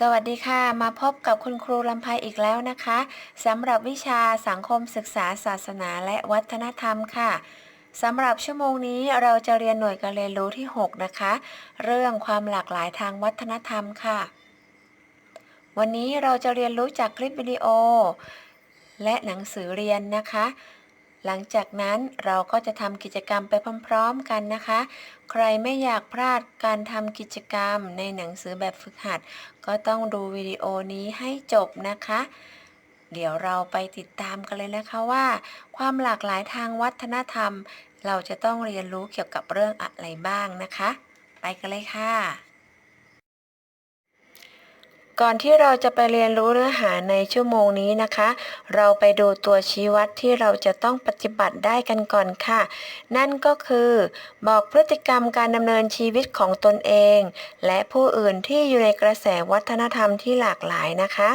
สวัสดีค่ะ มาพบกับคุณครูลำไพอีกแล้วนะคะสำหรับวิชาสังคมศึกษาศาสนาและวัฒนธรรมค่ะสำหรับชั่วโมงนี้เราจะเรียนหน่วยการเรียนรู้ที่ 6 นะคะ เรื่องความหลากหลายทางวัฒนธรรมค่ะ วันนี้เราจะเรียนรู้จากคลิปวิดีโอ และหนังสือเรียนนะคะ หลังจากนั้นเราก็จะทำกิจกรรมไปพร้อม ๆ กันนะคะ ใครไม่อยากพลาดการทำกิจกรรมในหนังสือแบบฝึกหัด ก็ต้องดูวิดีโอนี้ให้จบนะคะ เดี๋ยวเราไปติดตามกันเลยนะคะว่า ความหลากหลายทางวัฒนธรรม เราจะต้องเรียนรู้เกี่ยวกับเรื่องอะไรบ้างนะคะ ไปกันเลยค่ะ ก่อนที่เราจะไปเรียนรู้เนื้อหาในชั่วโมงนี้นะคะ เราไปดูตัวชี้วัดที่เราจะต้องปฏิบัติได้กันก่อนค่ะ นั่นก็คือ บอกพฤติกรรมการดำเนินชีวิตของตนเอง และผู้อื่นที่อยู่ในกระแสวัฒนธรรมที่หลากหลายนะคะ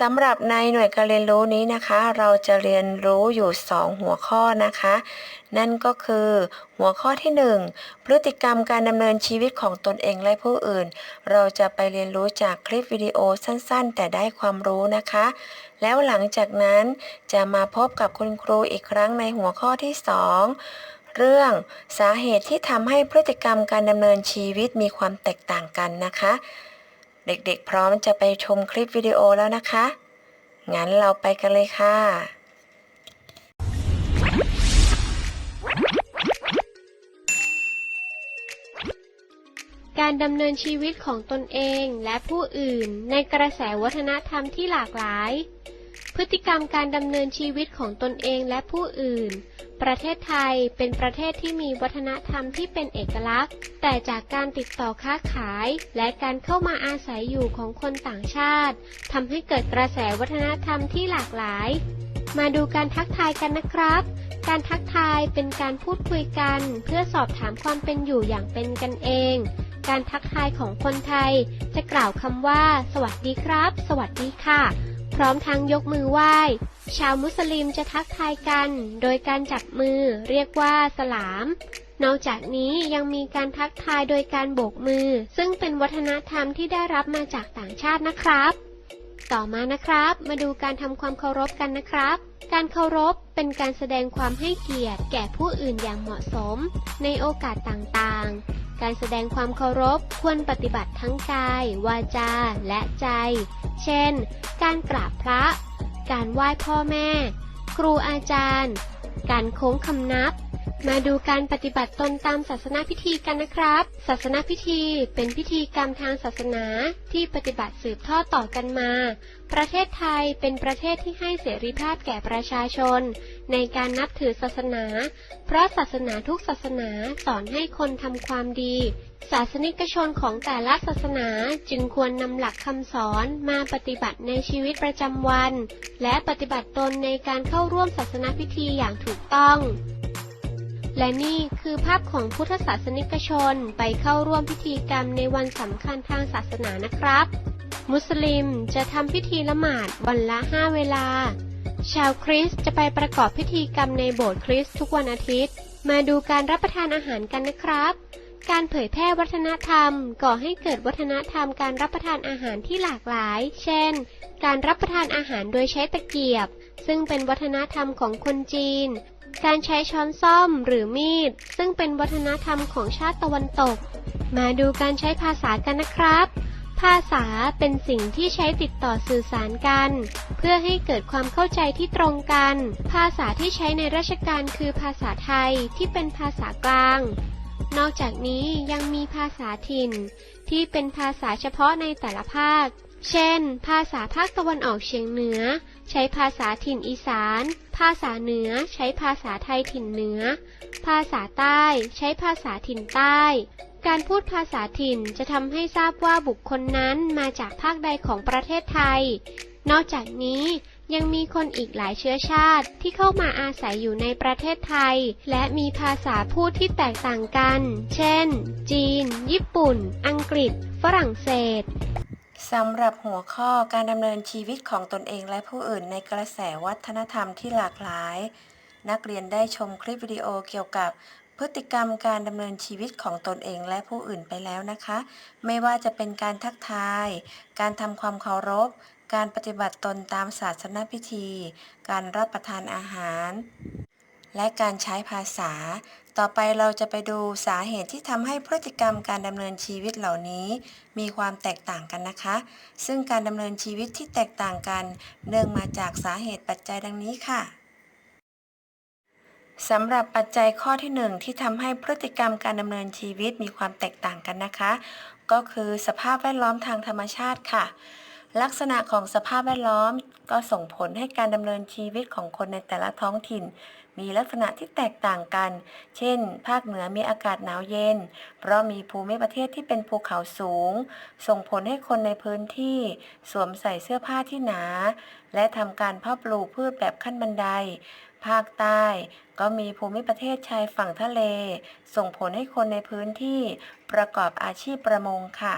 สำหรับในหน่วยการเรียนรู้นี้นะคะ เราจะเรียนรู้อยู่ 2 หัวข้อนะคะ นั่นก็คือ หัวข้อที่ 1 พฤติกรรมการดำเนินชีวิตของตนเองและผู้อื่น เราจะไปเรียนรู้จากคลิปวิดีโอสั้นๆ แต่ได้ความรู้นะคะ แล้วหลังจากนั้นจะมาพบกับคุณครูอีกครั้งในหัวข้อที่ 2เรื่องสาเหตุที่ทำให้พฤติกรรมการดำเนินชีวิตมีความแตกต่างกันนะคะ เด็กๆ พร้อมจะไปชมคลิปวิดีโอแล้วนะคะ งั้นเราไปกันเลยค่ะ การดำเนินชีวิตของตนเองและผู้อื่นในกระแสวัฒนธรรมที่หลากหลาย พฤติกรรมการดำเนินชีวิตของตนเองและผู้อื่น ประเทศไทยเป็นประเทศที่มีวัฒนธรรมที่เป็นเอกลักษณ์ แต่จากการติดต่อค้าขาย และการเข้ามาอาศัยอยู่ของคนต่างชาติทำให้เกิดกระแสวัฒนธรรมที่หลากหลาย มาดูการทักทายกันนะครับ การทักทายเป็นการพูดคุยกัน เพื่อสอบถามความเป็นอยู่อย่างเป็นกันเองการทักทายของคนไทย จะกล่าวคำว่า สวัสดีครับ สวัสดีค่ะ พร้อมทั้งยกมือไหว้ ชาวมุสลิมจะทักทายกัน โดยการจับมือเรียกว่าสลาม นอกจากนี้ยังมีการทักทายโดยการโบกมือ ซึ่งเป็นวัฒนธรรมที่ได้รับมาจากต่างชาตินะครับ ต่อมานะครับ มาดูการทำความเคารพกันนะครับการเคารพเป็นการแสดงความให้เกียรติแก่ผู้อื่นอย่างเหมาะสม ในโอกาสต่างๆ การแสดงความเคารพควรปฏิบัติทั้งกาย วาจา และใจ เช่น การกราบพระ การไหว้พ่อแม่ ครูอาจารย์ การโค้งคำนับ มาดูการปฏิบัติตนตามศาสนาพิธีกันนะครับ ศาสนาพิธีเป็นพิธีกรรมทางศาสนาที่ปฏิบัติสืบทอดต่อกันมา ประเทศไทยเป็นประเทศที่ให้เสรีภาพแก่ประชาชน ในการนับถือศาสนา เพราะศาสนาทุกศาสนาสอนให้คนทำความดี ศาสนิกชนของแต่ละศาสนาจึงควรนำหลักคำสอนมาปฏิบัติในชีวิตประจำวัน และปฏิบัติตนในการเข้าร่วมศาสนาพิธีอย่างถูกต้อง และนี่คือภาพของพุทธศาสนิกชนไปเข้าร่วมพิธีกรรมในวันสำคัญทางศาสนานะครับ มุสลิมจะทำพิธีละหมาดวันละห้าเวลา ชาวคริสต์จะไปประกอบพิธีกรรมในโบสถ์คริสต์ทุกวันอาทิตย์ มาดูการรับประทานอาหารกันนะครับ การเผยแพร่วัฒนธรรม ก่อให้เกิดวัฒนธรรมการรับประทานอาหารที่หลากหลาย เช่น การรับประทานอาหารโดยใช้ตะเกียบซึ่งเป็นวัฒนธรรมของคนจีน การใช้ช้อนซ่อมหรือมีด ซึ่งเป็นวัฒนธรรมของชาติตะวันตก มาดูการใช้ภาษากันนะครับ ภาษาเป็นสิ่งที่ใช้ติดต่อสื่อสารกัน เพื่อให้เกิดความเข้าใจที่ตรงกัน ภาษาที่ใช้ในราชการคือภาษาไทยที่เป็นภาษากลาง นอกจากนี้ยังมีภาษาถิ่น ที่เป็นภาษาเฉพาะในแต่ละภาค เช่น ภาษาภาคตะวันออกเฉียงเหนือ ใช้ภาษาถิ่นอีสาน ภาษาเหนือ ใช้ภาษาไทยถิ่นเหนือ ภาษาใต้ ใช้ภาษาถิ่นใต้ การพูดภาษาถิ่นจะทำให้ทราบว่าบุคคลนั้นมาจากภาคใดของประเทศไทย นอกจากนี้ยังมีคนอีกหลายเชื้อชาติที่เข้ามาอาศัยอยู่ในประเทศไทย และมีภาษาพูดที่แตกต่างกัน เช่น จีน ญี่ปุ่น อังกฤษ ฝรั่งเศส สำหรับหัวข้อการดำเนินชีวิตของตนเองและผู้อื่นในกระแสวัฒนธรรมที่หลากหลาย นักเรียนได้ชมคลิปวิดีโอเกี่ยวกับพฤติกรรมการดำเนินชีวิตของตนเองและผู้อื่นไปแล้วนะคะ ไม่ว่าจะเป็นการทักทาย การทำความเคารพ การปฏิบัติตนตามศาสนพิธี การรับประทานอาหาร และการใช้ภาษา ต่อไปเราจะไปดูสาเหตุที่ทำให้พฤติกรรมการดำเนินชีวิตเหล่านี้ มีความแตกต่างกันนะคะ ซึ่งการดำเนินชีวิตที่แตกต่างกัน เนื่องมาจากสาเหตุปัจจัยดังนี้ค่ะสำหรับปัจจัยข้อที่หนึ่งที่ทำให้พฤติกรรมการดำเนินชีวิตมีความแตกต่างกันนะคะ ก็คือสภาพแวดล้อมทางธรรมชาติค่ะ ลักษณะของสภาพแวดล้อมก็ส่งผลให้การดำเนินชีวิตของคนในแต่ละท้องถิ่น มีลักษณะที่แตกต่างกัน เช่น ภาคเหนือมีอากาศหนาวเย็น เพราะมีภูมิประเทศที่เป็นภูเขาสูง ส่งผลให้คนในพื้นที่ สวมใส่เสื้อผ้าที่หนา และทำการเพาะปลูกพืชแบบขั้นบันได ภาคใต้ก็มีภูมิประเทศชายฝั่งทะเล ส่งผลให้คนในพื้นที่ประกอบอาชีพประมงค่ะ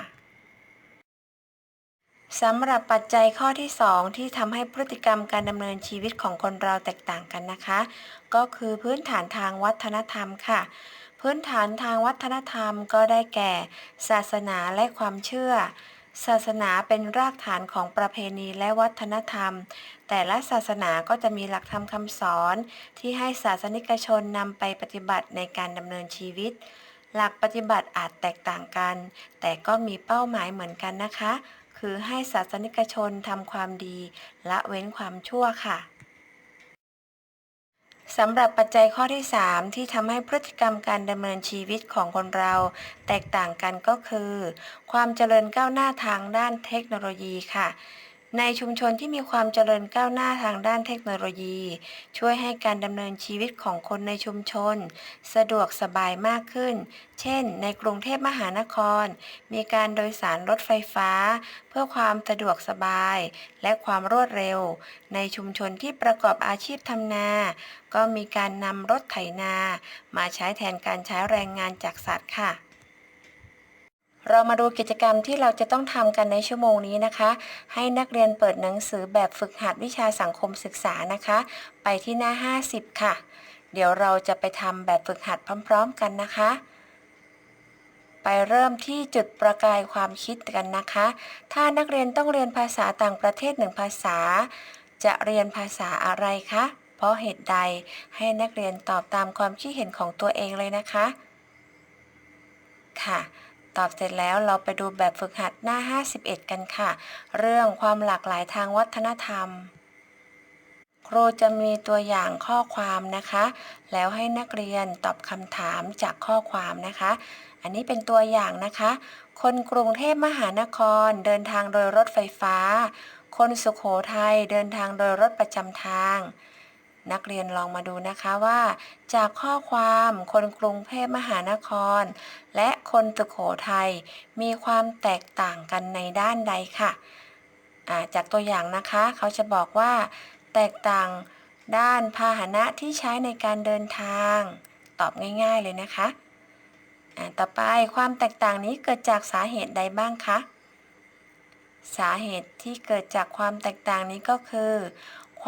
สำหรับปัจจัยข้อที่ 2 ที่ทำให้พฤติกรรมการดำเนินชีวิตของคนเราแตกต่างกันนะคะ ก็คือพื้นฐานทางวัฒนธรรมค่ะ พื้นฐานทางวัฒนธรรมก็ได้แก่ ศาสนาและความเชื่อ ศาสนาเป็นรากฐานของประเพณีและวัฒนธรรม แต่ละศาสนาก็จะมีหลักธรรมคำสอน ที่ให้ศาสนิกชนนำไปปฏิบัติในการดำเนินชีวิต หลักปฏิบัติอาจแตกต่างกัน แต่ก็มีเป้าหมายเหมือนกันนะคะ คือให้ศาสนิกชนทำความดี ละเว้นความชั่วค่ะสำหรับปัจจัยข้อที่ 3 ที่ทำให้พฤติกรรมการดำเนินชีวิตของคนเรา แตกต่างกันก็คือ ความเจริญก้าวหน้าทางด้านเทคโนโลยีค่ะ ในชุมชนที่มีความเจริญก้าวหน้าทางด้านเทคโนโลยี ช่วยให้การดำเนินชีวิตของคนในชุมชน สะดวกสบายมากขึ้น เช่น ในกรุงเทพมหานคร มีการโดยสารรถไฟฟ้า เพื่อความสะดวกสบาย และความรวดเร็ว ในชุมชนที่ประกอบอาชีพทำนา ก็มีการนำรถไถนา มาใช้แทนการใช้แรงงานจากสัตว์ค่ะ เรามาดูกิจกรรมที่เราจะต้องทำกันในชั่วโมงนี้นะคะ ให้นักเรียนเปิดหนังสือแบบฝึกหัดวิชาสังคมศึกษานะคะ ไปที่หน้า 50 ค่ะ เดี๋ยวเราจะไปทำแบบฝึกหัดพร้อม ๆ กันนะคะ ไปเริ่มที่จุดประกายความคิดกันนะคะ ถ้านักเรียนต้องเรียนภาษาต่างประเทศหนึ่งภาษา จะเรียนภาษาอะไรคะ เพราะเหตุใดให้นักเรียนตอบตามความคิดเห็นของตัวเองเลยนะคะ ค่ะ ตอบเสร็จแล้วเราไปดูแบบฝึกหัดหน้า 51 กันค่ะ เรื่องความหลากหลายทางวัฒนธรรม ครูจะมีตัวอย่างข้อความนะคะ แล้วให้นักเรียนตอบคำถามจากข้อความนะคะ อันนี้เป็นตัวอย่างนะคะ คนกรุงเทพมหานครเดินทางโดยรถไฟฟ้า คนสุขโขทัยเดินทางโดยรถประจำทาง นักเรียนลองมาดูนะคะว่า จากข้อความคนกรุงเทพมหานคร และคนสุโขทัยมีความแตกต่างกันในด้านใดค่ะาจากตัวอย่างนะคะเขาจะบอกว่า แตกต่างด้านพาหนะที่ใช้ในการเดินทาง ตอบง่ายๆเลยนะคะต่อไปความแตกต่างนี้เกิดจากสาเหตุใดบ้างคะสาเหตุที่เกิดจากความแตกต่างนี้ก็คือ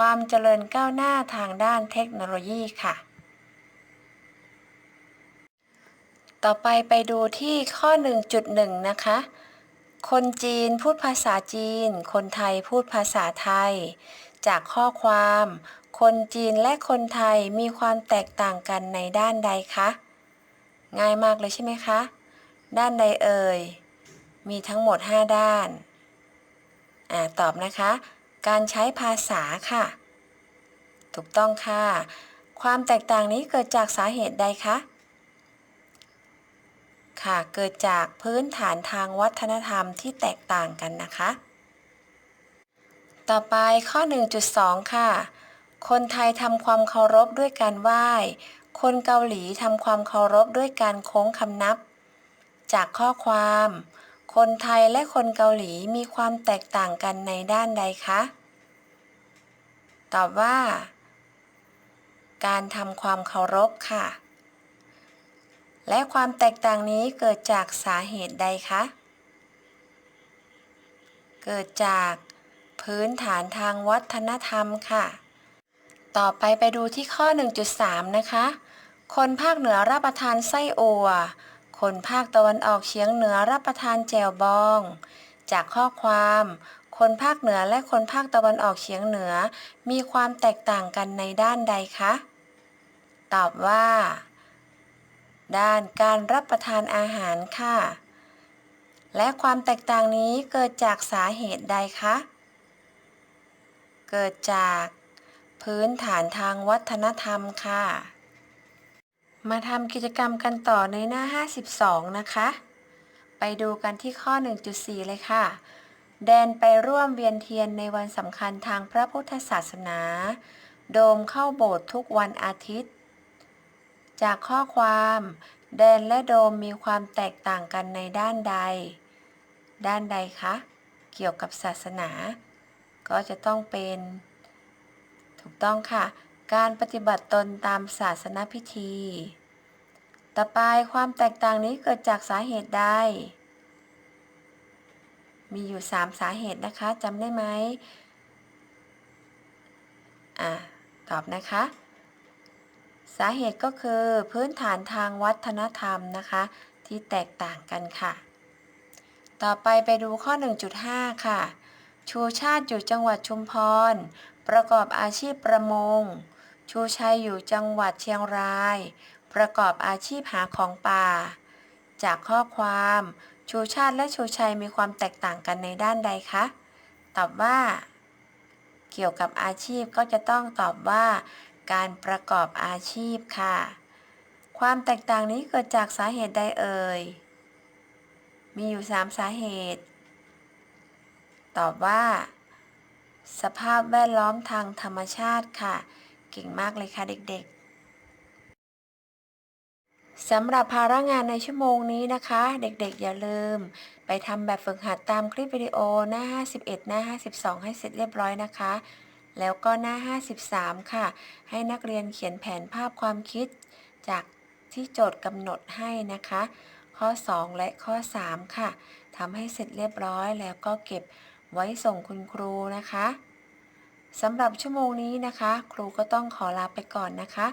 ความเจริญก้าวหน้าทางด้านเทคโนโลยีค่ะ ต่อไปไปดูที่ข้อ 1.1 นะคะ คนจีนพูดภาษาจีน คนไทยพูดภาษาไทย จากข้อความ คนจีนและคนไทยมีความแตกต่างกันในด้านใดคะ ง่ายมากเลยใช่ไหมคะ ด้านใดเอ่ย มีทั้งหมด 5 ด้าน อ่า ตอบนะคะ การใช้ภาษาค่ะ ถูกต้องค่ะ ความแตกต่างนี้เกิดจากสาเหตุใดคะ ค่ะ เกิดจากพื้นฐานทางวัฒนธรรมที่แตกต่างกันนะคะ ต่อไปข้อ 1.2 ค่ะ คนไทยทำความเคารพด้วยการไหว้ คนเกาหลีทำความเคารพด้วยการโค้งคำนับ จากข้อความ คนไทยและคนเกาหลีมีความแตกต่างกันในด้านใดคะ ตอบว่า การทำความเคารพค่ะ และความแตกต่างนี้เกิดจากสาเหตุใดคะ เกิดจากพื้นฐานทางวัฒนธรรมค่ะ ต่อไปไปดูที่ข้อ 1.3 นะคะ คนภาคเหนือรับประทานไส้อั่ว คนภาคตะวันออกเฉียงเหนือรับประทานแจ่วบอง จากข้อความ คนภาคเหนือและคนภาคตะวันออกเฉียงเหนือ มีความแตกต่างกันในด้านใดคะ ตอบว่า ด้านการรับประทานอาหารค่ะ และความแตกต่างนี้เกิดจากสาเหตุใดคะ เกิดจาก พื้นฐานทางวัฒนธรรมค่ะ มาทำกิจกรรมกันต่อในหน้า 52 นะคะ ไปดูกันที่ข้อ 1.4 เลยค่ะ แดนไปร่วมเวียนเทียนในวันสำคัญทางพระพุทธศาสนา โดมเข้าโบสถ์ทุกวันอาทิตย์ จากข้อความ แดนและโดมมีความแตกต่างกันในด้านใด ด้านใดคะ เกี่ยวกับศาสนา ก็จะต้องเป็น ถูกต้องค่ะการปฏิบัติตนตามศาสนพิธี ต่อไปความแตกต่างนี้เกิดจากสาเหตุใด มีอยู่ 3 สาเหตุนะคะจำได้ไหมอะตอบนะคะ สาเหตุก็คือพื้นฐานทางวัฒนธรรมนะคะ ที่แตกต่างกันค่ะ ต่อไปไปดูข้อ 1.5 ค่ะ ชูชาติอยู่จังหวัดชุมพร ประกอบอาชีพประมง ชูชัยอยู่จังหวัดเชียงราย ประกอบอาชีพหาของป่า จากข้อความ ชูชาติและชูชัยมีความแตกต่างกันในด้านใดคะ ตอบว่า เกี่ยวกับอาชีพก็จะต้องตอบว่า การประกอบอาชีพค่ะ ความแตกต่างนี้เกิดจากสาเหตุใดเอ่ย มีอยู่ 3 สาเหตุ ตอบว่า สภาพแวดล้อมทางธรรมชาติค่ะ เก่งมากเลยค่ะเด็กๆ สำหรับภาระงานในชั่วโมงนี้นะคะ เด็กๆอย่าลืม ไปทำแบบฝึกหัดตามคลิปวิดีโอหน้า 51 หน้า 52 ให้เสร็จเรียบร้อยนะคะ แล้วก็หน้า 53 ค่ะ ให้นักเรียนเขียนแผนภาพความคิด จากที่โจทย์กำหนดให้นะคะ ข้อ 2 และข้อ 3 ค่ะทำให้เสร็จเรียบร้อยแล้วก็เก็บไว้ส่งคุณครูนะคะสำหรับชั่วโมงนี้นะคะ ครูก็ต้องขอลาไปก่อนนะคะ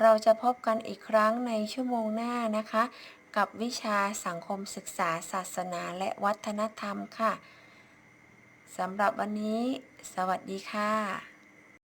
เราจะพบกันอีกครั้งในชั่วโมงหน้านะคะ กับวิชาสังคมศึกษาศาสนาและวัฒนธรรมค่ะสำหรับวันนี้ สวัสดีค่ะ